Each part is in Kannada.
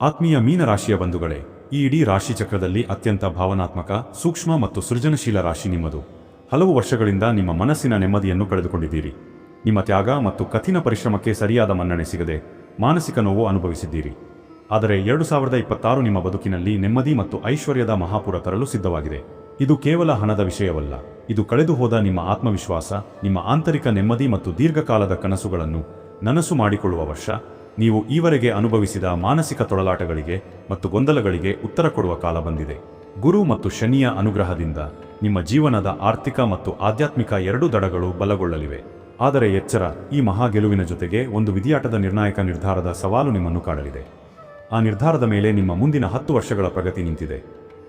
ಆತ್ಮೀಯ ಮೀನರಾಶಿಯ ಬಂಧುಗಳೇ, ಈ ಇಡೀ ರಾಶಿ ಚಕ್ರದಲ್ಲಿ ಅತ್ಯಂತ ಭಾವನಾತ್ಮಕ, ಸೂಕ್ಷ್ಮ ಮತ್ತು ಸೃಜನಶೀಲ ರಾಶಿ ನಿಮ್ಮದು. ಹಲವು ವರ್ಷಗಳಿಂದ ನಿಮ್ಮ ಮನಸ್ಸಿನ ನೆಮ್ಮದಿಯನ್ನು ಕಳೆದುಕೊಂಡಿದ್ದೀರಿ. ನಿಮ್ಮ ತ್ಯಾಗ ಮತ್ತು ಕಠಿಣ ಪರಿಶ್ರಮಕ್ಕೆ ಸರಿಯಾದ ಮನ್ನಣೆ ಸಿಗದೆ ಮಾನಸಿಕ ನೋವು ಅನುಭವಿಸಿದ್ದೀರಿ. ಆದರೆ ಎರಡು ಸಾವಿರದ ಇಪ್ಪತ್ತಾರು ನಿಮ್ಮ ಬದುಕಿನಲ್ಲಿ ನೆಮ್ಮದಿ ಮತ್ತು ಐಶ್ವರ್ಯದ ಮಹಾಪುರ ತರಲು ಸಿದ್ಧವಾಗಿದೆ. ಇದು ಕೇವಲ ಹಣದ ವಿಷಯವಲ್ಲ. ಇದು ಕಳೆದು ಹೋದ ನಿಮ್ಮ ಆತ್ಮವಿಶ್ವಾಸ, ನಿಮ್ಮ ಆಂತರಿಕ ನೆಮ್ಮದಿ ಮತ್ತು ದೀರ್ಘಕಾಲದ ಕನಸುಗಳನ್ನು ನನಸು ಮಾಡಿಕೊಳ್ಳುವ ವರ್ಷ. ನೀವು ಈವರೆಗೆ ಅನುಭವಿಸಿದ ಮಾನಸಿಕ ತೊಳಲಾಟಗಳಿಗೆ ಮತ್ತು ಗೊಂದಲಗಳಿಗೆ ಉತ್ತರ ಕೊಡುವ ಕಾಲ ಬಂದಿದೆ. ಗುರು ಮತ್ತು ಶನಿಯ ಅನುಗ್ರಹದಿಂದ ನಿಮ್ಮ ಜೀವನದ ಆರ್ಥಿಕ ಮತ್ತು ಆಧ್ಯಾತ್ಮಿಕ ಎರಡೂ ದಡಗಳು ಬಲಗೊಳ್ಳಲಿವೆ. ಆದರೆ ಎಚ್ಚರ, ಈ ಮಹಾ ಗೆಲುವಿನ ಜೊತೆಗೆ ಒಂದು ವಿಧಿಯಾಟದ ನಿರ್ಣಾಯಕ ನಿರ್ಧಾರದ ಸವಾಲು ನಿಮ್ಮನ್ನು ಕಾಡಲಿದೆ. ಆ ನಿರ್ಧಾರದ ಮೇಲೆ ನಿಮ್ಮ ಮುಂದಿನ ಹತ್ತು ವರ್ಷಗಳ ಪ್ರಗತಿ ನಿಂತಿದೆ.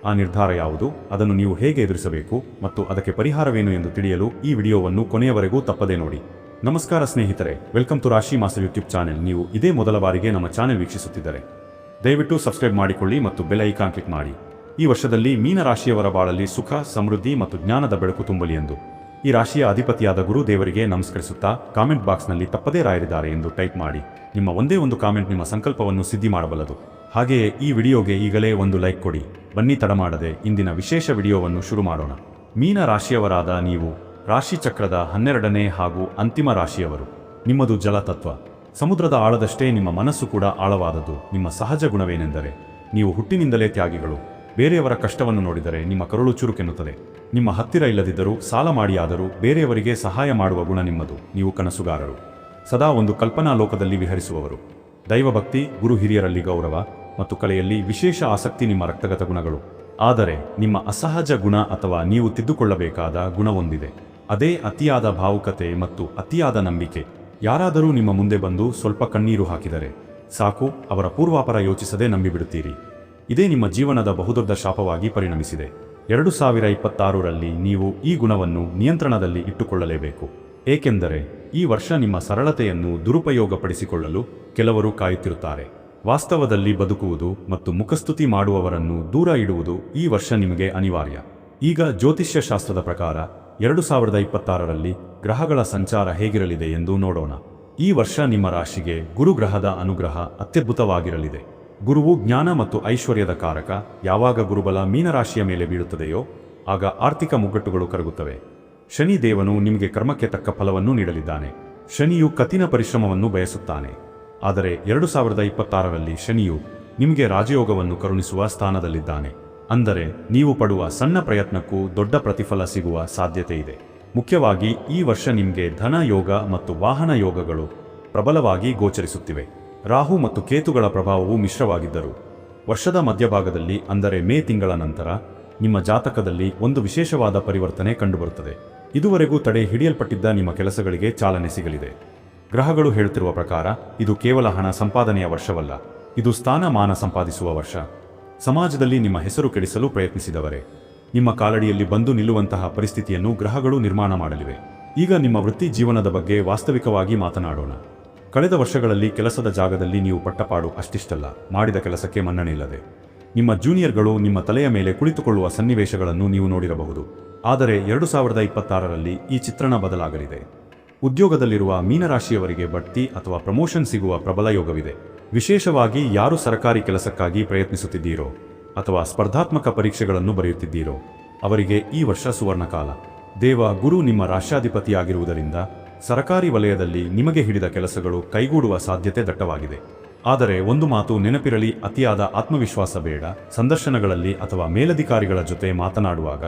ಆ ನಿರ್ಧಾರ ಯಾವುದು, ಅದನ್ನು ನೀವು ಹೇಗೆ ಎದುರಿಸಬೇಕು ಮತ್ತು ಅದಕ್ಕೆ ಪರಿಹಾರವೇನು ಎಂದು ತಿಳಿಯಲು ಈ ವಿಡಿಯೋವನ್ನು ಕೊನೆಯವರೆಗೂ ತಪ್ಪದೇ ನೋಡಿ. ನಮಸ್ಕಾರ ಸ್ನೇಹಿತರೆ welcome to Rashi master YouTube channel ನೀವು ಇದೇ ಮೊದಲ ಬಾರಿಗೆ ನಮ್ಮ ಚಾನೆಲ್ ವೀಕ್ಷಿಸುತ್ತಿದ್ದರೆ, ದಯವಿಟ್ಟು ಸಬ್ಸ್ಕ್ರೈಬ್ ಮಾಡಿಕೊಳ್ಳಿ ಮತ್ತು ಬೆಲ್ ಐಕಾನ್ ಕ್ಲಿಕ್ ಮಾಡಿ. ಈ ವರ್ಷದಲ್ಲಿ ಮೀನ ರಾಶಿಯವರ ಬಾಳಲ್ಲಿ ಸುಖ, ಸಮೃದ್ಧಿ ಮತ್ತು ಜ್ಞಾನದ ಬೆಳಕು ತುಂಬಲಿ ಎಂದು ಈ ರಾಶಿಯ ಅಧಿಪತಿಯಾದ ಗುರು ದೇವರಿಗೆ ನಮಸ್ಕರಿಸುತ್ತಾ ಕಾಮೆಂಟ್ ಬಾಕ್ಸ್ನಲ್ಲಿ ತಪ್ಪದೇ ರಾಯರಿದ್ದಾರೆ ಎಂದು ಟೈಪ್ ಮಾಡಿ. ನಿಮ್ಮ ಒಂದೇ ಒಂದು ಕಾಮೆಂಟ್ ನಿಮ್ಮ ಸಂಕಲ್ಪವನ್ನು ಸಿದ್ಧಿ ಮಾಡಬಲ್ಲದು. ಹಾಗೆಯೇ ಈ ವಿಡಿಯೋಗೆ ಈಗಲೇ ಒಂದು ಲೈಕ್ ಕೊಡಿ. ಬನ್ನಿ ತಡ ಮಾಡದೆ ಇಂದಿನ ವಿಶೇಷ ವಿಡಿಯೋವನ್ನು ಶುರು ಮಾಡೋಣ. ಮೀನ ರಾಶಿಯವರಾದ ನೀವು ರಾಶಿ ಚಕ್ರದ ಹನ್ನೆರಡನೇ ಹಾಗೂ ಅಂತಿಮ ರಾಶಿಯವರು. ನಿಮ್ಮದು ಜಲತತ್ವ. ಸಮುದ್ರದ ಆಳದಷ್ಟೇ ನಿಮ್ಮ ಮನಸ್ಸು ಕೂಡ ಆಳವಾದದ್ದು. ನಿಮ್ಮ ಸಹಜ ಗುಣವೇನೆಂದರೆ, ನೀವು ಹುಟ್ಟಿನಿಂದಲೇ ತ್ಯಾಗಿಗಳು. ಬೇರೆಯವರ ಕಷ್ಟವನ್ನು ನೋಡಿದರೆ ನಿಮ್ಮ ಕರುಳು ಚುರುಕೆನ್ನುತ್ತದೆ. ನಿಮ್ಮ ಹತ್ತಿರ ಇಲ್ಲದಿದ್ದರೂ ಸಾಲ ಮಾಡಿಯಾದರೂ ಬೇರೆಯವರಿಗೆ ಸಹಾಯ ಮಾಡುವ ಗುಣ ನಿಮ್ಮದು. ನೀವು ಕನಸುಗಾರರು. ಸದಾ ಒಂದು ಕಲ್ಪನಾ ಲೋಕದಲ್ಲಿ ವಿಹರಿಸುವವರು. ದೈವಭಕ್ತಿ, ಗುರು ಹಿರಿಯರಲ್ಲಿ ಗೌರವ ಮತ್ತು ಕಲೆಯಲ್ಲಿ ವಿಶೇಷ ಆಸಕ್ತಿ ನಿಮ್ಮ ರಕ್ತಗತ ಗುಣಗಳು. ಆದರೆ, ನಿಮ್ಮ ಅಸಹಜ ಗುಣ ಅಥವಾ ನೀವು ತಿದ್ದುಕೊಳ್ಳಬೇಕಾದ ಗುಣವೊಂದಿದೆ. ಅದೇ ಅತಿಯಾದ ಭಾವುಕತೆ ಮತ್ತು ಅತಿಯಾದ ನಂಬಿಕೆ. ಯಾರಾದರೂ ನಿಮ್ಮ ಮುಂದೆ ಬಂದು ಸ್ವಲ್ಪ ಕಣ್ಣೀರು ಹಾಕಿದರೆ ಸಾಕು, ಅವರ ಪೂರ್ವಾಪರ ಯೋಚಿಸದೆ ನಂಬಿಬಿಡುತ್ತೀರಿ. ಇದೇ ನಿಮ್ಮ ಜೀವನದ ಬಹುದೊಡ್ಡ ಶಾಪವಾಗಿ ಪರಿಣಮಿಸಿದೆ. ಎರಡು ಸಾವಿರ ಇಪ್ಪತ್ತಾರರಲ್ಲಿ ನೀವು ಈ ಗುಣವನ್ನು ನಿಯಂತ್ರಣದಲ್ಲಿ ಇಟ್ಟುಕೊಳ್ಳಲೇಬೇಕು. ಏಕೆಂದರೆ ಈ ವರ್ಷ ನಿಮ್ಮ ಸರಳತೆಯನ್ನು ದುರುಪಯೋಗಪಡಿಸಿಕೊಳ್ಳಲು ಕೆಲವರು ಕಾಯುತ್ತಿರುತ್ತಾರೆ. ವಾಸ್ತವದಲ್ಲಿ ಬದುಕುವುದು ಮತ್ತು ಮುಖಸ್ತುತಿ ಮಾಡುವವರನ್ನು ದೂರ ಇಡುವುದು ಈ ವರ್ಷ ನಿಮಗೆ ಅನಿವಾರ್ಯ. ಈಗ ಜ್ಯೋತಿಷ್ಯ ಶಾಸ್ತ್ರದ ಪ್ರಕಾರ ಎರಡು ಸಾವಿರದ ಇಪ್ಪತ್ತಾರರಲ್ಲಿ ಗ್ರಹಗಳ ಸಂಚಾರ ಹೇಗಿರಲಿದೆ ಎಂದು ನೋಡೋಣ. ಈ ವರ್ಷ ನಿಮ್ಮ ರಾಶಿಗೆ ಗುರುಗ್ರಹದ ಅನುಗ್ರಹ ಅತ್ಯದ್ಭುತವಾಗಿರಲಿದೆ. ಗುರುವು ಜ್ಞಾನ ಮತ್ತು ಐಶ್ವರ್ಯದ ಕಾರಕ, ಯಾವಾಗ ಗುರುಬಲ ಮೀನರಾಶಿಯ ಮೇಲೆ ಬೀಳುತ್ತದೆಯೋ, ಆಗ ಆರ್ಥಿಕ ಮುಗ್ಗಟ್ಟುಗಳು ಕರಗುತ್ತವೆ. ಶನಿ ದೇವನು ನಿಮಗೆ ಕರ್ಮಕ್ಕೆ ತಕ್ಕ ಫಲವನ್ನು ನೀಡಲಿದ್ದಾನೆ. ಶನಿಯು ಕಠಿಣ ಪರಿಶ್ರಮವನ್ನು ಬಯಸುತ್ತಾನೆ. ಆದರೆ ಎರಡು ಸಾವಿರದ ಇಪ್ಪತ್ತಾರರಲ್ಲಿ ಶನಿಯು ನಿಮಗೆ ರಾಜಯೋಗವನ್ನು ಕರುಣಿಸುವ ಸ್ಥಾನದಲ್ಲಿದ್ದಾನೆ. ಅಂದರೆ ನೀವು ಪಡುವ ಸಣ್ಣ ಪ್ರಯತ್ನಕ್ಕೂ ದೊಡ್ಡ ಪ್ರತಿಫಲ ಸಿಗುವ ಸಾಧ್ಯತೆ ಇದೆ ಮುಖ್ಯವಾಗಿ ಈ ವರ್ಷ ನಿಮಗೆ ಧನ ಯೋಗ ಮತ್ತು ವಾಹನ ಯೋಗಗಳು ಪ್ರಬಲವಾಗಿ ಗೋಚರಿಸುತ್ತಿವೆ. ರಾಹು ಮತ್ತು ಕೇತುಗಳ ಪ್ರಭಾವವು ಮಿಶ್ರವಾಗಿದ್ದರು, ವರ್ಷದ ಮಧ್ಯಭಾಗದಲ್ಲಿ ಅಂದರೆ ಮೇ ತಿಂಗಳ ನಂತರ ನಿಮ್ಮ ಜಾತಕದಲ್ಲಿ ಒಂದು ವಿಶೇಷವಾದ ಪರಿವರ್ತನೆ ಕಂಡುಬರುತ್ತದೆ. ಇದುವರೆಗೂ ತಡೆ ಹಿಡಿಯಲ್ಪಟ್ಟಿದ್ದ ನಿಮ್ಮ ಕೆಲಸಗಳಿಗೆ ಚಾಲನೆ ಸಿಗಲಿದೆ. ಗ್ರಹಗಳು ಹೇಳುತ್ತಿರುವ ಪ್ರಕಾರ, ಇದು ಕೇವಲ ಹಣ ಸಂಪಾದನೆಯ ವರ್ಷವಲ್ಲ, ಇದು ಸ್ಥಾನಮಾನ ಸಂಪಾದಿಸುವ ವರ್ಷ. ಸಮಾಜದಲ್ಲಿ ನಿಮ್ಮ ಹೆಸರು ಕೆಡಿಸಲು ಪ್ರಯತ್ನಿಸಿದವರೇ. ನಿಮ್ಮ ಕಾಲಡಿಯಲ್ಲಿ ಬಂದು ನಿಲ್ಲುವಂತಹ ಪರಿಸ್ಥಿತಿಯನ್ನು ಗ್ರಹಗಳು ನಿರ್ಮಾಣ ಮಾಡಲಿವೆ. ಈಗ ನಿಮ್ಮ ವೃತ್ತಿ ಜೀವನದ ಬಗ್ಗೆ ವಾಸ್ತವಿಕವಾಗಿ ಮಾತನಾಡೋಣ. ಕಳೆದ ವರ್ಷಗಳಲ್ಲಿ ಕೆಲಸದ ಜಾಗದಲ್ಲಿ ನೀವು ಪಟ್ಟಪಾಡು ಅಷ್ಟಿಷ್ಟಲ್ಲ. ಮಾಡಿದ ಕೆಲಸಕ್ಕೆ ಮನ್ನಣೆ ಇಲ್ಲದೆ ನಿಮ್ಮ ಜೂನಿಯರ್ಗಳು ನಿಮ್ಮ ತಲೆಯ ಮೇಲೆ ಕುಳಿತುಕೊಳ್ಳುವ ಸನ್ನಿವೇಶಗಳನ್ನು ನೀವು ನೋಡಿರಬಹುದು. ಆದರೆ ಎರಡು ಸಾವಿರದ ಇಪ್ಪತ್ತಾರರಲ್ಲಿ ಈ ಚಿತ್ರಣ ಬದಲಾಗಲಿದೆ. ಉದ್ಯೋಗದಲ್ಲಿರುವ ಮೀನರಾಶಿಯವರಿಗೆ ಬಡ್ತಿ ಅಥವಾ ಪ್ರಮೋಷನ್ ಸಿಗುವ ಪ್ರಬಲ ಯೋಗವಿದೆ. ವಿಶೇಷವಾಗಿ ಯಾರು ಸರಕಾರಿ ಕೆಲಸಕ್ಕಾಗಿ ಪ್ರಯತ್ನಿಸುತ್ತಿದ್ದೀರೋ ಅಥವಾ ಸ್ಪರ್ಧಾತ್ಮಕ ಪರೀಕ್ಷೆಗಳನ್ನು ಬರೆಯುತ್ತಿದ್ದೀರೋ ಅವರಿಗೆ ಈ ವರ್ಷ ಸುವರ್ಣಕಾಲ. ದೇವ ಗುರು ನಿಮ್ಮ ರಾಷ್ಟ್ರಾಧಿಪತಿಯಾಗಿರುವುದರಿಂದ ಸರಕಾರಿ ವಲಯದಲ್ಲಿ ನಿಮಗೆ ಹಿಡಿದ ಕೆಲಸಗಳು ಕೈಗೂಡುವ ಸಾಧ್ಯತೆ ದಟ್ಟವಾಗಿದೆ. ಆದರೆ ಒಂದು ಮಾತು ನೆನಪಿರಲಿ, ಅತಿಯಾದ ಆತ್ಮವಿಶ್ವಾಸ ಬೇಡ. ಸಂದರ್ಶನಗಳಲ್ಲಿ ಅಥವಾ ಮೇಲಧಿಕಾರಿಗಳ ಜೊತೆ ಮಾತನಾಡುವಾಗ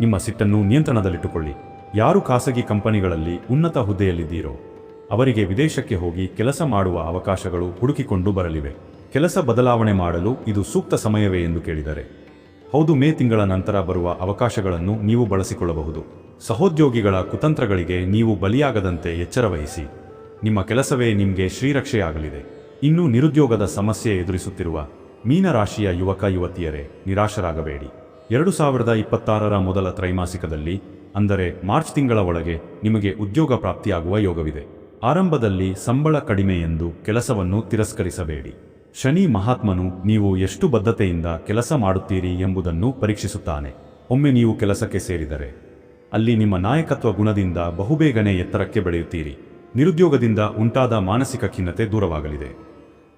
ನಿಮ್ಮ ಸಿಟ್ಟನ್ನು ನಿಯಂತ್ರಣದಲ್ಲಿಟ್ಟುಕೊಳ್ಳಿ. ಯಾರು ಖಾಸಗಿ ಕಂಪನಿಗಳಲ್ಲಿ ಉನ್ನತ ಹುದ್ದೆಯಲ್ಲಿದ್ದೀರೋ ಅವರಿಗೆ ವಿದೇಶಕ್ಕೆ ಹೋಗಿ ಕೆಲಸ ಮಾಡುವ ಅವಕಾಶಗಳು ಹುಡುಕಿಕೊಂಡು ಬರಲಿವೆ. ಕೆಲಸ ಬದಲಾವಣೆ ಮಾಡಲು ಇದು ಸೂಕ್ತ ಸಮಯವೇ ಎಂದು ಕೇಳಿದರೆ. ಹೌದು, ಮೇ ತಿಂಗಳ ನಂತರ ಬರುವ ಅವಕಾಶಗಳನ್ನು ನೀವು ಬಳಸಿಕೊಳ್ಳಬಹುದು. ಸಹೋದ್ಯೋಗಿಗಳ ಕುತಂತ್ರಗಳಿಗೆ ನೀವು ಬಲಿಯಾಗದಂತೆ ಎಚ್ಚರವಹಿಸಿ ನಿಮ್ಮ ಕೆಲಸವೇ ನಿಮಗೆ ಶ್ರೀರಕ್ಷೆಯಾಗಲಿದೆ. ಇನ್ನೂ ನಿರುದ್ಯೋಗದ ಸಮಸ್ಯೆ ಎದುರಿಸುತ್ತಿರುವ ಮೀನರಾಶಿಯ ಯುವಕ ಯುವತಿಯರೇ, ನಿರಾಶರಾಗಬೇಡಿ. ಎರಡು ಸಾವಿರದ ಇಪ್ಪತ್ತಾರರ ಮೊದಲ ತ್ರೈಮಾಸಿಕದಲ್ಲಿ, ಅಂದರೆ ಮಾರ್ಚ್ ತಿಂಗಳ ಒಳಗೆ, ನಿಮಗೆ ಉದ್ಯೋಗ ಪ್ರಾಪ್ತಿಯಾಗುವ ಯೋಗವಿದೆ. ಆರಂಭದಲ್ಲಿ ಸಂಬಳ ಕಡಿಮೆ ಎಂದು ಕೆಲಸವನ್ನು ತಿರಸ್ಕರಿಸಬೇಡಿ. ಶನಿ ಮಹಾತ್ಮನು ನೀವು ಎಷ್ಟು ಬದ್ಧತೆಯಿಂದ ಕೆಲಸ ಮಾಡುತ್ತೀರಿ ಎಂಬುದನ್ನು ಪರೀಕ್ಷಿಸುತ್ತಾನೆ. ಒಮ್ಮೆ ನೀವು ಕೆಲಸಕ್ಕೆ ಸೇರಿದರೆ, ಅಲ್ಲಿ ನಿಮ್ಮ ನಾಯಕತ್ವ ಗುಣದಿಂದ ಬಹುಬೇಗನೆ ಎತ್ತರಕ್ಕೆ ಬೆಳೆಯುತ್ತೀರಿ. ನಿರುದ್ಯೋಗದಿಂದ ಉಂಟಾದ ಮಾನಸಿಕ ಖಿನ್ನತೆ ದೂರವಾಗಲಿದೆ.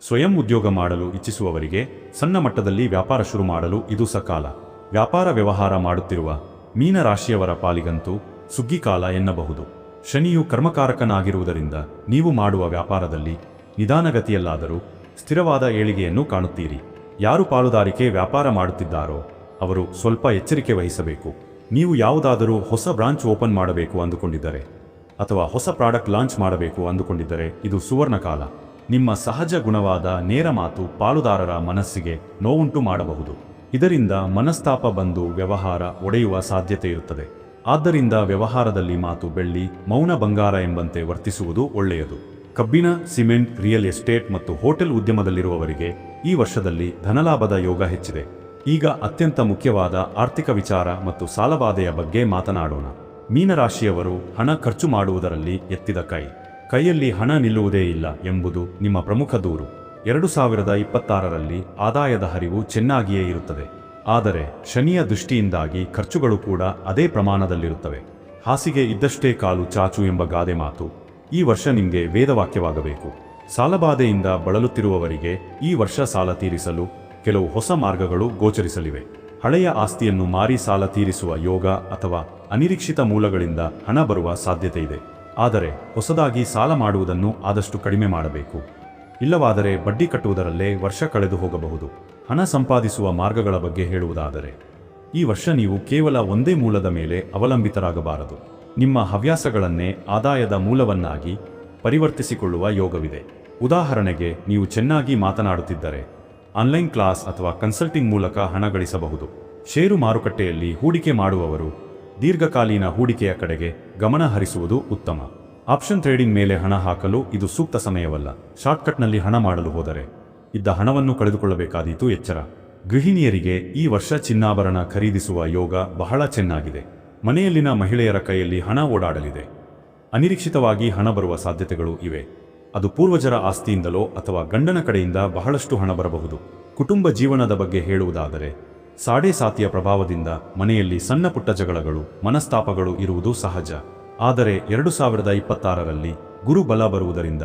ಸ್ವಯಂ ಉದ್ಯೋಗ ಮಾಡಲು ಇಚ್ಛಿಸುವವರಿಗೆ ಸಣ್ಣ ಮಟ್ಟದಲ್ಲಿ ವ್ಯಾಪಾರ ಶುರು ಮಾಡಲು ಇದು ಸಕಾಲ. ವ್ಯಾಪಾರ ವ್ಯವಹಾರ ಮಾಡುತ್ತಿರುವ ಮೀನರಾಶಿಯವರ ಪಾಲಿಗಂತೂ ಸುಗ್ಗಿಕಾಲ ಎನ್ನಬಹುದು. ಶನಿಯು ಕರ್ಮಕಾರಕನಾಗಿರುವುದರಿಂದ ನೀವು ಮಾಡುವ ವ್ಯಾಪಾರದಲ್ಲಿ ನಿಧಾನಗತಿಯಲ್ಲಾದರೂ ಸ್ಥಿರವಾದ ಏಳಿಗೆಯನ್ನು ಕಾಣುತ್ತೀರಿ. ಯಾರು ಪಾಲುದಾರಿಕೆ ವ್ಯಾಪಾರ ಮಾಡುತ್ತಿದ್ದಾರೋ ಅವರು ಸ್ವಲ್ಪ ಎಚ್ಚರಿಕೆ ವಹಿಸಬೇಕು. ನೀವು ಯಾವುದಾದರೂ ಹೊಸ ಬ್ರಾಂಚ್ ಓಪನ್ ಮಾಡಬೇಕು ಅಂದುಕೊಂಡಿದ್ದರೆ ಅಥವಾ ಹೊಸ ಪ್ರಾಡಕ್ಟ್ ಲಾಂಚ್ ಮಾಡಬೇಕು ಅಂದುಕೊಂಡಿದ್ದರೆ ಇದು ಸುವರ್ಣ ಕಾಲ. ನಿಮ್ಮ ಸಹಜ ಗುಣವಾದ ನೇರ ಮಾತು ಪಾಲುದಾರರ ಮನಸ್ಸಿಗೆ ನೋವುಂಟು ಮಾಡಬಹುದು. ಇದರಿಂದ ಮನಸ್ತಾಪ ಬಂದು ವ್ಯವಹಾರ ಒಡೆಯುವ ಸಾಧ್ಯತೆ ಇರುತ್ತದೆ. ಆದ್ದರಿಂದ ವ್ಯವಹಾರದಲ್ಲಿ ಮಾತು ಬೆಳ್ಳಿ ಮೌನ ಬಂಗಾರ ಎಂಬಂತೆ ವರ್ತಿಸುವುದು ಒಳ್ಳೆಯದು. ಕಬ್ಬಿಣ ಸಿಮೆಂಟ್, ರಿಯಲ್ ಎಸ್ಟೇಟ್ ಮತ್ತು ಹೋಟೆಲ್ ಉದ್ಯಮದಲ್ಲಿರುವವರಿಗೆ ಈ ವರ್ಷದಲ್ಲಿ ಧನಲಾಭದ ಯೋಗ ಹೆಚ್ಚಿದೆ. ಈಗ ಅತ್ಯಂತ ಮುಖ್ಯವಾದ ಆರ್ಥಿಕ ವಿಚಾರ ಮತ್ತು ಸಾಲಬಾಧೆಯ ಬಗ್ಗೆ ಮಾತನಾಡೋಣ. ಮೀನರಾಶಿಯವರು ಹಣ ಖರ್ಚು ಮಾಡುವುದರಲ್ಲಿ ಎತ್ತಿದ ಕೈ. ಕೈಯಲ್ಲಿ ಹಣ ನಿಲ್ಲುವುದೇ ಇಲ್ಲ ಎಂಬುದು ನಿಮ್ಮ ಪ್ರಮುಖ ದೂರು. ಎರಡು ಸಾವಿರದ ಇಪ್ಪತ್ತಾರರಲ್ಲಿ ಆದಾಯದ ಹರಿವು ಚೆನ್ನಾಗಿಯೇ ಇರುತ್ತದೆ. ಆದರೆ ಶನಿಯ ದೃಷ್ಟಿಯಿಂದಾಗಿ ಖರ್ಚುಗಳು ಕೂಡ ಅದೇ ಪ್ರಮಾಣದಲ್ಲಿರುತ್ತವೆ. ಹಾಸಿಗೆ ಇದ್ದಷ್ಟೇ ಕಾಲು ಚಾಚು ಎಂಬ ಗಾದೆ ಮಾತು ಈ ವರ್ಷ ನಿಮಗೆ ವೇದವಾಕ್ಯವಾಗಬೇಕು. ಸಾಲಬಾಧೆಯಿಂದ ಬಳಲುತ್ತಿರುವವರಿಗೆ ಈ ವರ್ಷ ಸಾಲ ತೀರಿಸಲು ಕೆಲವು ಹೊಸ ಮಾರ್ಗಗಳು ಗೋಚರಿಸಲಿವೆ. ಹಳೆಯ ಆಸ್ತಿಯನ್ನು ಮಾರಿ ಸಾಲ ತೀರಿಸುವ ಯೋಗ ಅಥವಾ ಅನಿರೀಕ್ಷಿತ ಮೂಲಗಳಿಂದ ಹಣ ಬರುವ ಸಾಧ್ಯತೆ ಇದೆ. ಆದರೆ ಹೊಸದಾಗಿ ಸಾಲ ಮಾಡುವುದನ್ನು ಆದಷ್ಟು ಕಡಿಮೆ ಮಾಡಬೇಕು. ಇಲ್ಲವಾದರೆ ಬಡ್ಡಿ ಕಟ್ಟುವುದರಲ್ಲೇ ವರ್ಷ ಕಳೆದು ಹೋಗಬಹುದು. ಹಣ ಸಂಪಾದಿಸುವ ಮಾರ್ಗಗಳ ಬಗ್ಗೆ ಹೇಳುವುದಾದರೆ, ಈ ವರ್ಷ ನೀವು ಕೇವಲ ಒಂದೇ ಮೂಲದ ಮೇಲೆ ಅವಲಂಬಿತರಾಗಬಾರದು. ನಿಮ್ಮ ಹವ್ಯಾಸಗಳನ್ನೇ ಆದಾಯದ ಮೂಲವನ್ನಾಗಿ ಪರಿವರ್ತಿಸಿಕೊಳ್ಳುವ ಯೋಗವಿದೆ. ಉದಾಹರಣೆಗೆ, ನೀವು ಚೆನ್ನಾಗಿ ಮಾತನಾಡುತ್ತಿದ್ದರೆ, ಆನ್ಲೈನ್ ಕ್ಲಾಸ್ ಅಥವಾ ಕನ್ಸಲ್ಟಿಂಗ್ ಮೂಲಕ ಹಣ ಗಳಿಸಬಹುದು. ಷೇರು ಮಾರುಕಟ್ಟೆಯಲ್ಲಿ ಹೂಡಿಕೆ ಮಾಡುವವರು ದೀರ್ಘಕಾಲೀನ ಹೂಡಿಕೆಯ ಕಡೆಗೆ ಗಮನ ಹರಿಸುವುದು ಉತ್ತಮ. ಆಪ್ಷನ್ ಟ್ರೇಡಿಂಗ್ ಮೇಲೆ ಹಣ ಹಾಕಲು ಇದು ಸೂಕ್ತ ಸಮಯವಲ್ಲ. ಶಾರ್ಟ್ಕಟ್ನಲ್ಲಿ ಹಣ ಮಾಡಲು ಹೋದರೆ ಇದ್ದ ಹಣವನ್ನು ಕಳೆದುಕೊಳ್ಳಬೇಕಾದೀತು ಎಚ್ಚರ. ಗೃಹಿಣಿಯರಿಗೆ ಈ ವರ್ಷ ಚಿನ್ನಾಭರಣ ಖರೀದಿಸುವ ಯೋಗ ಬಹಳ ಚೆನ್ನಾಗಿದೆ. ಮನೆಯಲ್ಲಿನ ಮಹಿಳೆಯರ ಕೈಯಲ್ಲಿ ಹಣ ಓಡಾಡಲಿದೆ. ಅನಿರೀಕ್ಷಿತವಾಗಿ ಹಣ ಬರುವ ಸಾಧ್ಯತೆಗಳು ಇವೆ. ಅದು ಪೂರ್ವಜರ ಆಸ್ತಿಯಿಂದಲೋ ಅಥವಾ ಗಂಡನ ಕಡೆಯಿಂದ ಬಹಳಷ್ಟು ಹಣ ಬರಬಹುದು. ಕುಟುಂಬ ಜೀವನದ ಬಗ್ಗೆ ಹೇಳುವುದಾದರೆ, ಸಾಡೆ ಸಾತಿಯ ಪ್ರಭಾವದಿಂದ ಮನೆಯಲ್ಲಿ ಸಣ್ಣ ಪುಟ್ಟ ಜಗಳಗಳು, ಮನಸ್ತಾಪಗಳು ಇರುವುದು ಸಹಜ. ಆದರೆ ಎರಡು ಸಾವಿರದ ಇಪ್ಪತ್ತಾರರಲ್ಲಿ ಗುರು ಬಲ ಬರುವುದರಿಂದ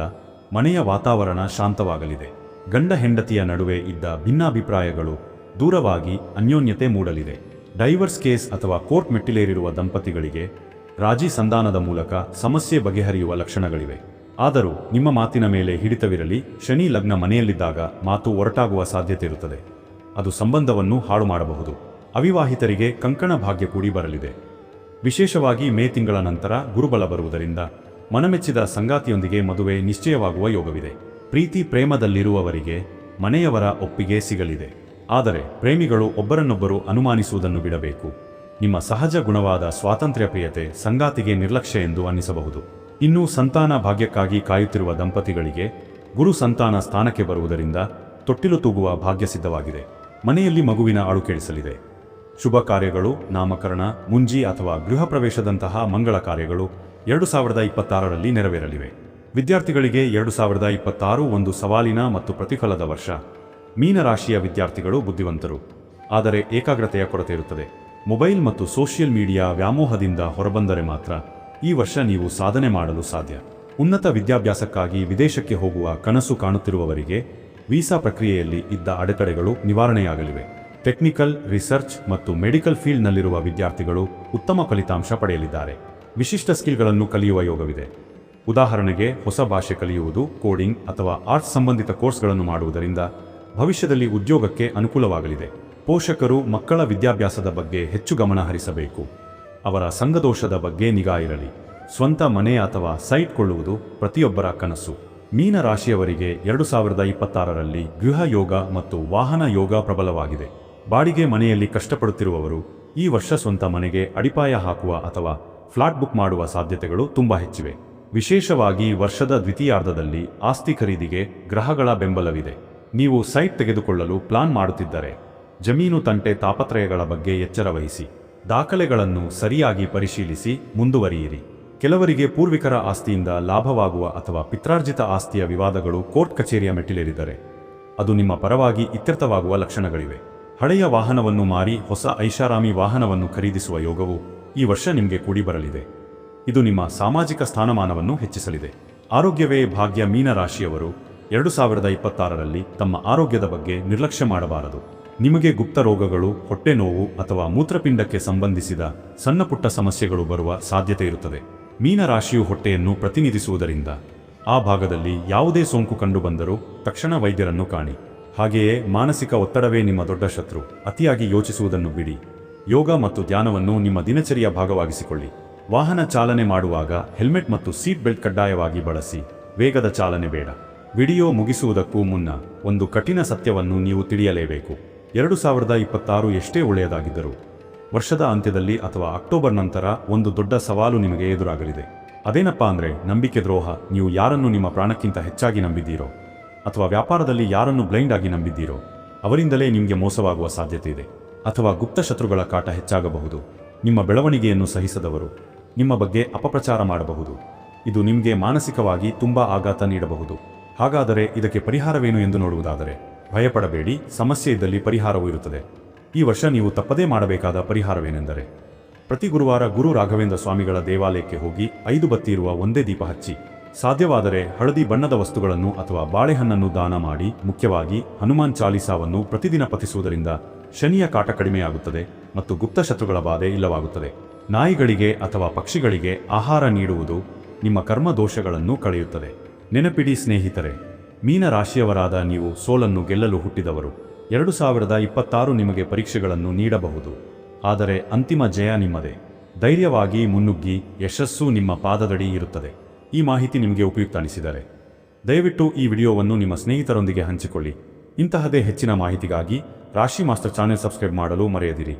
ಮನೆಯ ವಾತಾವರಣ ಶಾಂತವಾಗಲಿದೆ. ಗಂಡ ಹೆಂಡತಿಯ ನಡುವೆ ಇದ್ದ ಭಿನ್ನಾಭಿಪ್ರಾಯಗಳು ದೂರವಾಗಿ ಅನ್ಯೋನ್ಯತೆ ಮೂಡಲಿದೆ. ಡೈವರ್ಸ್ ಕೇಸ್ ಅಥವಾ ಕೋರ್ಟ್ ಮೆಟ್ಟಿಲೇರಿರುವ ದಂಪತಿಗಳಿಗೆ ರಾಜಿ ಸಂಧಾನದ ಮೂಲಕ ಸಮಸ್ಯೆ ಬಗೆಹರಿಯುವ ಲಕ್ಷಣಗಳಿವೆ. ಆದರೂ ನಿಮ್ಮ ಮಾತಿನ ಮೇಲೆ ಹಿಡಿತವಿರಲಿ, ಶನಿ ಲಗ್ನ ಮನೆಯಲ್ಲಿದ್ದಾಗ ಮಾತು ಒರಟಾಗುವ ಸಾಧ್ಯತೆ ಇರುತ್ತದೆ. ಅದು ಸಂಬಂಧವನ್ನು ಹಾಳು ಮಾಡಬಹುದು. ಅವಿವಾಹಿತರಿಗೆ ಕಂಕಣ ಭಾಗ್ಯ ಕೂಡಿ ಬರಲಿದೆ. ವಿಶೇಷವಾಗಿ ಮೇ ತಿಂಗಳ ನಂತರ ಗುರುಬಲ ಬರುವುದರಿಂದ ಮನಮೆಚ್ಚಿದ ಸಂಗಾತಿಯೊಂದಿಗೆ ಮದುವೆ ನಿಶ್ಚಯವಾಗುವ ಯೋಗವಿದೆ. ಪ್ರೀತಿ ಪ್ರೇಮದಲ್ಲಿರುವವರಿಗೆ ಮನೆಯವರ ಒಪ್ಪಿಗೆ ಸಿಗಲಿದೆ. ಆದರೆ ಪ್ರೇಮಿಗಳು ಒಬ್ಬರನ್ನೊಬ್ಬರು ಅನುಮಾನಿಸುವುದನ್ನು ಬಿಡಬೇಕು. ನಿಮ್ಮ ಸಹಜ ಗುಣವಾದ ಸ್ವಾತಂತ್ರ್ಯ ಪ್ರಿಯತೆ ಸಂಗಾತಿಗೆ ನಿರ್ಲಕ್ಷ್ಯ ಎಂದು ಅನ್ನಿಸಬಹುದು. ಇನ್ನು ಸಂತಾನ ಭಾಗ್ಯಕ್ಕಾಗಿ ಕಾಯುತ್ತಿರುವ ದಂಪತಿಗಳಿಗೆ ಗುರು ಸಂತಾನ ಸ್ಥಾನಕ್ಕೆ ಬರುವುದರಿಂದ ತೊಟ್ಟಿಲು ತೂಗುವ ಭಾಗ್ಯ ಸಿದ್ಧವಾಗಿದೆ. ಮನೆಯಲ್ಲಿ ಮಗುವಿನ ಅಳು ಕೇಳಿಸಲಿದೆ. ಶುಭ ಕಾರ್ಯಗಳು, ನಾಮಕರಣ, ಮುಂಜಿ ಅಥವಾ ಗೃಹ ಪ್ರವೇಶದಂತಹ ಮಂಗಳ ಕಾರ್ಯಗಳು ಎರಡು ಸಾವಿರದ ಇಪ್ಪತ್ತಾರರಲ್ಲಿ ನೆರವೇರಲಿವೆ. ವಿದ್ಯಾರ್ಥಿಗಳಿಗೆ ಎರಡು ಸಾವಿರದ ಇಪ್ಪತ್ತಾರು ಒಂದು ಸವಾಲಿನ ಮತ್ತು ಪ್ರತಿಫಲದ ವರ್ಷ. ಮೀನರಾಶಿಯ ವಿದ್ಯಾರ್ಥಿಗಳು ಬುದ್ಧಿವಂತರು. ಆದರೆ ಏಕಾಗ್ರತೆಯ ಕೊರತೆ ಇರುತ್ತದೆ. ಮೊಬೈಲ್ ಮತ್ತು ಸೋಷಿಯಲ್ ಮೀಡಿಯಾ ವ್ಯಾಮೋಹದಿಂದ ಹೊರಬಂದರೆ ಮಾತ್ರ ಈ ವರ್ಷ ನೀವು ಸಾಧನೆ ಮಾಡಲು ಸಾಧ್ಯ. ಉನ್ನತ ವಿದ್ಯಾಭ್ಯಾಸಕ್ಕಾಗಿ ವಿದೇಶಕ್ಕೆ ಹೋಗುವ ಕನಸು ಕಾಣುತ್ತಿರುವವರಿಗೆ ವೀಸಾ ಪ್ರಕ್ರಿಯೆಯಲ್ಲಿ ಇದ್ದ ಅಡೆತಡೆಗಳು ನಿವಾರಣೆಯಾಗಲಿವೆ. ಟೆಕ್ನಿಕಲ್, ರಿಸರ್ಚ್ ಮತ್ತು ಮೆಡಿಕಲ್ ಫೀಲ್ಡ್ನಲ್ಲಿರುವ ವಿದ್ಯಾರ್ಥಿಗಳು ಉತ್ತಮ ಫಲಿತಾಂಶ ಪಡೆಯಲಿದ್ದಾರೆ. ವಿಶಿಷ್ಟ ಸ್ಕಿಲ್ಗಳನ್ನು ಕಲಿಯುವ ಯೋಗವಿದೆ. ಉದಾಹರಣೆಗೆ ಹೊಸ ಭಾಷೆ ಕಲಿಯುವುದು, ಕೋಡಿಂಗ್ ಅಥವಾ ಆರ್ಟ್ಸ್ ಸಂಬಂಧಿತ ಕೋರ್ಸ್ಗಳನ್ನು ಮಾಡುವುದರಿಂದ ಭವಿಷ್ಯದಲ್ಲಿ ಉದ್ಯೋಗಕ್ಕೆ ಅನುಕೂಲವಾಗಲಿದೆ. ಪೋಷಕರು ಮಕ್ಕಳ ವಿದ್ಯಾಭ್ಯಾಸದ ಬಗ್ಗೆ ಹೆಚ್ಚು ಗಮನ ಹರಿಸಬೇಕು. ಅವರ ಸಂಘದೋಷದ ಬಗ್ಗೆ ನಿಗಾ ಇರಲಿ. ಸ್ವಂತ ಮನೆ ಅಥವಾ ಸೈಟ್ ಕೊಳ್ಳುವುದು ಪ್ರತಿಯೊಬ್ಬರ ಕನಸು. ಮೀನ ರಾಶಿಯವರಿಗೆ ಎರಡು ಸಾವಿರದ ಇಪ್ಪತ್ತಾರರಲ್ಲಿ ಗೃಹ ಯೋಗ ಮತ್ತು ವಾಹನ ಯೋಗ ಪ್ರಬಲವಾಗಿದೆ. ಬಾಡಿಗೆ ಮನೆಯಲ್ಲಿ ಕಷ್ಟಪಡುತ್ತಿರುವವರು ಈ ವರ್ಷ ಸ್ವಂತ ಮನೆಗೆ ಅಡಿಪಾಯ ಹಾಕುವ ಅಥವಾ ಫ್ಲಾಟ್ ಬುಕ್ ಮಾಡುವ ಸಾಧ್ಯತೆಗಳು ತುಂಬಾ ಹೆಚ್ಚಿವೆ. ವಿಶೇಷವಾಗಿ ವರ್ಷದ ದ್ವಿತೀಯಾರ್ಧದಲ್ಲಿ ಆಸ್ತಿ ಖರೀದಿಗೆ ಗ್ರಹಗಳ ಬೆಂಬಲವಿದೆ. ನೀವು ಸೈಟ್ ತೆಗೆದುಕೊಳ್ಳಲು ಪ್ಲಾನ್ ಮಾಡುತ್ತಿದ್ದರೆ, ಜಮೀನು ತಂಟೆ ತಾಪತ್ರಯಗಳ ಬಗ್ಗೆ ಎಚ್ಚರ ವಹಿಸಿ. ದಾಖಲೆಗಳನ್ನು ಸರಿಯಾಗಿ ಪರಿಶೀಲಿಸಿ ಮುಂದುವರಿಯಿರಿ. ಕೆಲವರಿಗೆ ಪೂರ್ವಿಕರ ಆಸ್ತಿಯಿಂದ ಲಾಭವಾಗುವ ಅಥವಾ ಪಿತ್ರಾರ್ಜಿತ ಆಸ್ತಿಯ ವಿವಾದಗಳು ಕೋರ್ಟ್ ಕಚೇರಿಯ ಮೆಟ್ಟಿಲೇರಿದರೆ, ಅದು ನಿಮ್ಮ ಪರವಾಗಿ ಇತ್ಯರ್ಥವಾಗುವ ಲಕ್ಷಣಗಳಿವೆ. ಹಳೆಯ ವಾಹನವನ್ನು ಮಾರಿ ಹೊಸ ಐಷಾರಾಮಿ ವಾಹನವನ್ನು ಖರೀದಿಸುವ ಯೋಗವು ಈ ವರ್ಷ ನಿಮಗೆ ಕೂಡಿ ಬರಲಿದೆ ಇದು ನಿಮ್ಮ ಸಾಮಾಜಿಕ ಸ್ಥಾನಮಾನವನ್ನು ಹೆಚ್ಚಿಸಲಿದೆ. ಆರೋಗ್ಯವೇ ಭಾಗ್ಯ ಮೀನ ರಾಶಿಯವರು ಎರಡು ಸಾವಿರದ ಇಪ್ಪತ್ತಾರರಲ್ಲಿ ತಮ್ಮ ಆರೋಗ್ಯದ ಬಗ್ಗೆ ನಿರ್ಲಕ್ಷ್ಯ ಮಾಡಬಾರದು. ನಿಮಗೆ ಗುಪ್ತ ರೋಗಗಳು, ಹೊಟ್ಟೆ ನೋವು ಅಥವಾ ಮೂತ್ರಪಿಂಡಕ್ಕೆ ಸಂಬಂಧಿಸಿದ ಸಣ್ಣಪುಟ್ಟ ಸಮಸ್ಯೆಗಳು ಬರುವ ಸಾಧ್ಯತೆ ಇರುತ್ತದೆ. ಮೀನ ರಾಶಿಯು ಹೊಟ್ಟೆಯನ್ನು ಪ್ರತಿನಿಧಿಸುವುದರಿಂದ ಆ ಭಾಗದಲ್ಲಿ ಯಾವುದೇ ಸೋಂಕು ಕಂಡುಬಂದರೂ ತಕ್ಷಣ ವೈದ್ಯರನ್ನು ಕಾಣಿ. ಹಾಗೆಯೇ ಮಾನಸಿಕ ಒತ್ತಡವೇ ನಿಮ್ಮ ದೊಡ್ಡ ಶತ್ರು. ಅತಿಯಾಗಿ ಯೋಚಿಸುವುದನ್ನು ಬಿಡಿ. ಯೋಗ ಮತ್ತು ಧ್ಯಾನವನ್ನು ನಿಮ್ಮ ದಿನಚರಿಯ ಭಾಗವಾಗಿಸಿಕೊಳ್ಳಿ. ವಾಹನ ಚಾಲನೆ ಮಾಡುವಾಗ ಹೆಲ್ಮೆಟ್ ಮತ್ತು ಸೀಟ್ ಬೆಲ್ಟ್ ಕಡ್ಡಾಯವಾಗಿ ಬಳಸಿ, ವೇಗದ ಚಾಲನೆ ಬೇಡ. ವಿಡಿಯೋ ಮುಗಿಸುವುದಕ್ಕೂ ಮುನ್ನ ಒಂದು ಕಠಿಣ ಸತ್ಯವನ್ನು ನೀವು ತಿಳಿಯಲೇಬೇಕು. ಎರಡು ಸಾವಿರದ ಇಪ್ಪತ್ತಾರು ಎಷ್ಟೇ ಒಳ್ಳೆಯದಾಗಿದ್ದರು, ವರ್ಷದ ಅಂತ್ಯದಲ್ಲಿ ಅಥವಾ ಅಕ್ಟೋಬರ್ ನಂತರ ಒಂದು ದೊಡ್ಡ ಸವಾಲು ನಿಮಗೆ ಎದುರಾಗಲಿದೆ. ಅದೇನಪ್ಪಾ ಅಂದರೆ ನಂಬಿಕೆ ದ್ರೋಹ, ನೀವು ಯಾರನ್ನು ನಿಮ್ಮ ಪ್ರಾಣಕ್ಕಿಂತ ಹೆಚ್ಚಾಗಿ ನಂಬಿದ್ದೀರೋ, ಅಥವಾ ವ್ಯಾಪಾರದಲ್ಲಿ ಯಾರನ್ನು ಬ್ಲೈಂಡ್ ಆಗಿ ನಂಬಿದ್ದೀರೋ, ಅವರಿಂದಲೇ ನಿಮಗೆ ಮೋಸವಾಗುವ ಸಾಧ್ಯತೆ ಇದೆ. ಅಥವಾ ಗುಪ್ತ ಶತ್ರುಗಳ ಕಾಟ ಹೆಚ್ಚಾಗಬಹುದು. ನಿಮ್ಮ ಬೆಳವಣಿಗೆಯನ್ನು ಸಹಿಸದವರು ನಿಮ್ಮ ಬಗ್ಗೆ ಅಪಪ್ರಚಾರ ಮಾಡಬಹುದು. ಇದು ನಿಮಗೆ ಮಾನಸಿಕವಾಗಿ ತುಂಬಾ ಆಘಾತ ನೀಡಬಹುದು. ಹಾಗಾದರೆ ಇದಕ್ಕೆ ಪರಿಹಾರವೇನು ಎಂದು ನೋಡುವುದಾದರೆ, ಭಯಪಡಬೇಡಿ, ಸಮಸ್ಯೆ ಇದ್ದಲ್ಲಿ ಪರಿಹಾರವೂ ಇರುತ್ತದೆ. ಈ ವರ್ಷ ನೀವು ತಪ್ಪದೇ ಮಾಡಬೇಕಾದ ಪರಿಹಾರವೇನೆಂದರೆ, ಪ್ರತಿ ಗುರುವಾರ ಗುರು ರಾಘವೇಂದ್ರ ಸ್ವಾಮಿಗಳ ದೇವಾಲಯಕ್ಕೆ ಹೋಗಿ ಐದು ಬತ್ತಿ ಇರುವ ಒಂದೇ ದೀಪ ಹಚ್ಚಿ, ಸಾಧ್ಯವಾದರೆ ಹಳದಿ ಬಣ್ಣದ ವಸ್ತುಗಳನ್ನು ಅಥವಾ ಬಾಳೆಹಣ್ಣನ್ನು ದಾನ ಮಾಡಿ, ಮುಖ್ಯವಾಗಿ ಹನುಮಾನ್ ಚಾಲೀಸಾವನ್ನು ಪ್ರತಿದಿನ ಪತಿಸುವುದರಿಂದ ಶನಿಯ ಕಾಟ ಕಡಿಮೆಯಾಗುತ್ತದೆ ಮತ್ತು ಗುಪ್ತ ಶತ್ರುಗಳ ಬಾಧೆ ಇಲ್ಲವಾಗುತ್ತದೆ. ನಾಯಿಗಳಿಗೆ ಅಥವಾ ಪಕ್ಷಿಗಳಿಗೆ ಆಹಾರ ನೀಡುವುದು ನಿಮ್ಮ ಕರ್ಮ ದೋಷಗಳನ್ನು ಕಳೆಯುತ್ತದೆ. ನೆನಪಿಡಿ ಸ್ನೇಹಿತರೆ ಮೀನ ರಾಶಿಯವರಾದ ನೀವು ಸೋಲನ್ನು ಗೆಲ್ಲಲು ಹುಟ್ಟಿದವರು. ಎರಡು ಸಾವಿರದ ಇಪ್ಪತ್ತಾರು ನಿಮಗೆ ಪರೀಕ್ಷೆಗಳನ್ನು ನೀಡಬಹುದು. ಆದರೆ ಅಂತಿಮ ಜಯ ನಿಮ್ಮದೇ. ಧೈರ್ಯವಾಗಿ ಮುನ್ನುಗ್ಗಿ ಯಶಸ್ಸು ನಿಮ್ಮ ಪಾದದಡಿ ಇರುತ್ತದೆ. ಈ ಮಾಹಿತಿ ನಿಮಗೆ ಉಪಯುಕ್ತ ಅನಿಸಿದರೆ ದಯವಿಟ್ಟು ಈ ವಿಡಿಯೋವನ್ನು ನಿಮ್ಮ ಸ್ನೇಹಿತರೊಂದಿಗೆ ಹಂಚಿಕೊಳ್ಳಿ. ಇಂತಹದೇ ಹೆಚ್ಚಿನ ಮಾಹಿತಿಗಾಗಿ ರಾಶಿ ಮಾಸ್ಟರ್ ಚಾನೆಲ್ ಸಬ್ಸ್ಕ್ರೈಬ್ ಮಾಡಲು ಮರೆಯದಿರಿ.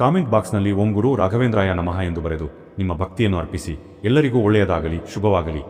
ಕಾಮೆಂಟ್ ಬಾಕ್ಸ್ನಲ್ಲಿ ಓಂ ಗುರು ರಾಘವೇಂದ್ರಾಯ ನಮಃ ಎಂದು ಬರೆದು ನಿಮ್ಮ ಭಕ್ತಿಯನ್ನು ಅರ್ಪಿಸಿ ಎಲ್ಲರಿಗೂ ಒಳ್ಳೆಯದಾಗಲಿ ಶುಭವಾಗಲಿ.